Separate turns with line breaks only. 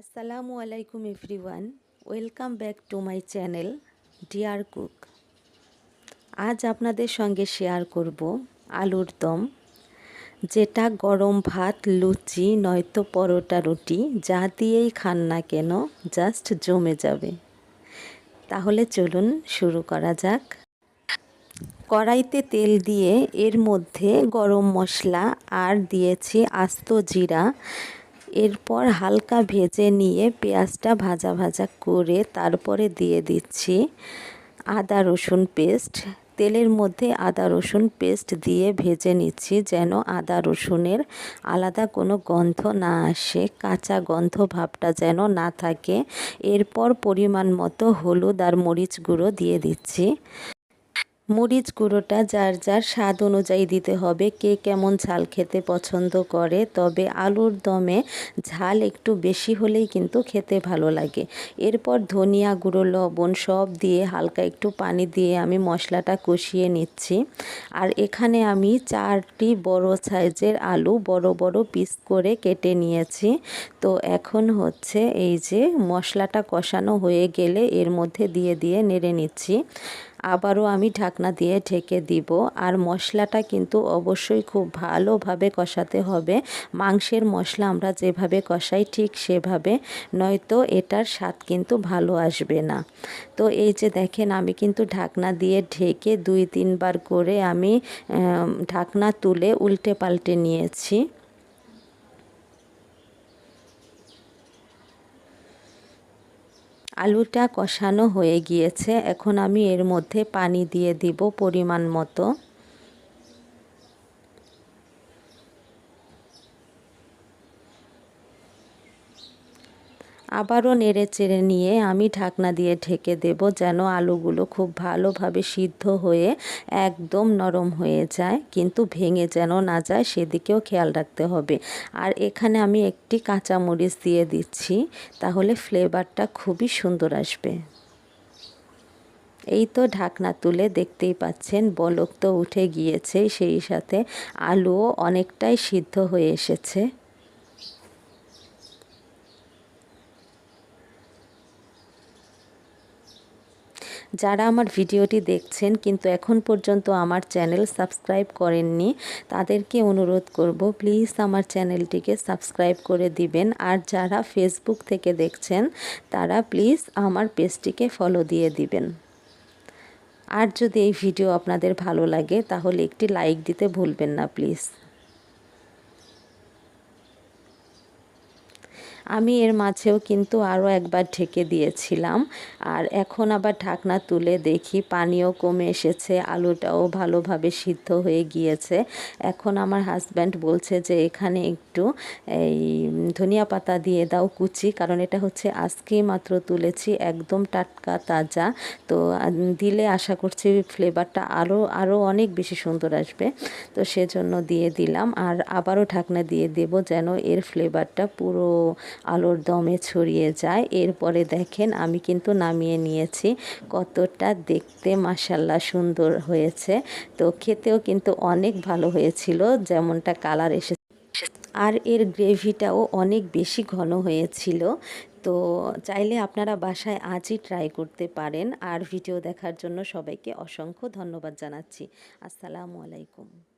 আসসালামু আলাইকুম everyone, welcome back to my channel dear cook. আজ আপনাদের সঙ্গে শেয়ার করব আলুর দম, যেটা গরম ভাত, লুচি, নয়তো পরোটা, রুটি, যা দিয়েই খান না কেন, জাস্ট জমে যাবে। তাহলে চলুন শুরু করা যাক। কড়াইতে তেল দিয়ে এর মধ্যে গরম মশলা আর দিয়েছি আস্ত জিরা এরপর হালকা ভেজে নিয়ে পেঁয়াজটা ভাজা ভাজা করে তারপরে দিয়ে দিচ্ছি আদা রসুন পেস্ট। তেলের মধ্যে আদা রসুন পেস্ট দিয়ে ভেজে নিচ্ছি যেন আদা রসুনের আলাদা কোনো গন্ধ না আসে, কাঁচা গন্ধ ভাবটা যেন না থাকে। এরপর পরিমাণ মতো হলুদ আর মরিচ গুঁড়ো দিয়ে দিচ্ছি। মরিচ গুঁড়োটা যার যার স্বাদ অনুযায়ী দিতে হবে। কে কেমন ঝাল খেতে পছন্দ করে, তবে আলুর দমে ঝাল একটু বেশি হলেই কিন্তু খেতে ভালো লাগে। এরপর ধনিয়া গুঁড়ো, লবণ সব দিয়ে হালকা একটু পানি দিয়ে আমি মশলাটা কষিয়ে নিচ্ছি। আর এখানে আমি চারটি বড় সাইজের আলু বড় বড় পিস করে কেটে নিয়েছি। তো এখন হচ্ছে এই যে মশলাটা কষানো হয়ে গেলে এর মধ্যে দিয়ে দিয়ে নেড়ে নিচ্ছি। আবারও আমি ঢাকনা দিয়ে ঢেকে দিব। আর মশলাটা কিন্তু অবশ্যই খুব ভালোভাবে কষাতে হবে। মাংসের মশলা আমরা যেভাবে কষাই ঠিক সেভাবে, নয়তো এটার স্বাদ কিন্তু ভালো আসবে না। তো এই যে দেখেন, আমি কিন্তু ঢাকনা দিয়ে ঢেকে দুই তিনবার করে আমি ঢাকনা তুলে উল্টে পাল্টে নিয়েছি। আলুটা কষানো হয়ে গিয়েছে। এখন আমি এর মধ্যে পানি দিয়ে দিব পরিমাণ মতো। আবারও নেড়ে চেড়ে নিয়ে আমি ঢাকনা দিয়ে ঢেকে দেব যেন আলুগুলো খুব ভালোভাবে সিদ্ধ হয়ে একদম নরম হয়ে যায়, কিন্তু ভেঙে যেন না যায় সেদিকেও খেয়াল রাখতে হবে। আর এখানে আমি একটি কাঁচা মরিচ দিয়ে দিচ্ছি, তাহলে ফ্লেভারটা খুবই সুন্দর আসবে। এই তো ঢাকনা তুলে দেখতেই পাচ্ছেন, বলক তো উঠে গিয়েছে, সেই সাথে আলুও অনেকটাই সিদ্ধ হয়ে এসেছে। যারা আমার ভিডিওটি দেখছেন কিন্তু এখন পর্যন্ত আমার চ্যানেল সাবস্ক্রাইব করেননি, তাদেরকে অনুরোধ করব প্লিজ আমার চ্যানেলটিকে সাবস্ক্রাইব করে দিবেন। আর যারা ফেসবুক থেকে দেখছেন, তারা প্লিজ আমার পেজটিকে ফলো দিয়ে দিবেন। আর যদি এই ভিডিও আপনাদের ভালো লাগে, তাহলে একটি লাইক দিতে ভুলবেন না প্লিজ। আমি এর মাঝেও কিন্তু আরও একবার ঢেকে দিয়েছিলাম। আর এখন আবার ঢাকনা তুলে দেখি, পানিও কমে এসেছে, আলুটাও ভালোভাবে সিদ্ধ হয়ে গিয়েছে। এখন আমার হাজব্যান্ড বলছে যে, এখানে একটু এই ধনিয়া পাতা দিয়ে দাও, কুচি, কারণ এটা হচ্ছে আজকেই মাত্র তুলেছি, একদম টাটকা, তাজা। তো দিলে আশা করছি ফ্লেভারটা আরও আরও অনেক বেশি সুন্দর আসবে। তো সেজন্য দিয়ে দিলাম, আর আবারও ঢাকনা দিয়ে দেব যেন এর ফ্লেভারটা পুরো আলোর দমে ছড়িয়ে যায়। এরপরে দেখেন, আমি কিন্তু নামিয়ে নিয়েছি। কতটা দেখতে মাসাল্লা সুন্দর হয়েছে। তো খেতেও কিন্তু অনেক ভালো হয়েছিল, যেমনটা কালার এসে আর এর গ্রেভিটাও অনেক বেশি ঘন হয়েছিল। তো চাইলে আপনারা বাসায় আজই ট্রাই করতে পারেন। আর ভিডিও দেখার জন্য সবাইকে অসংখ্য ধন্যবাদ জানাচ্ছি। আসসালামু আলাইকুম।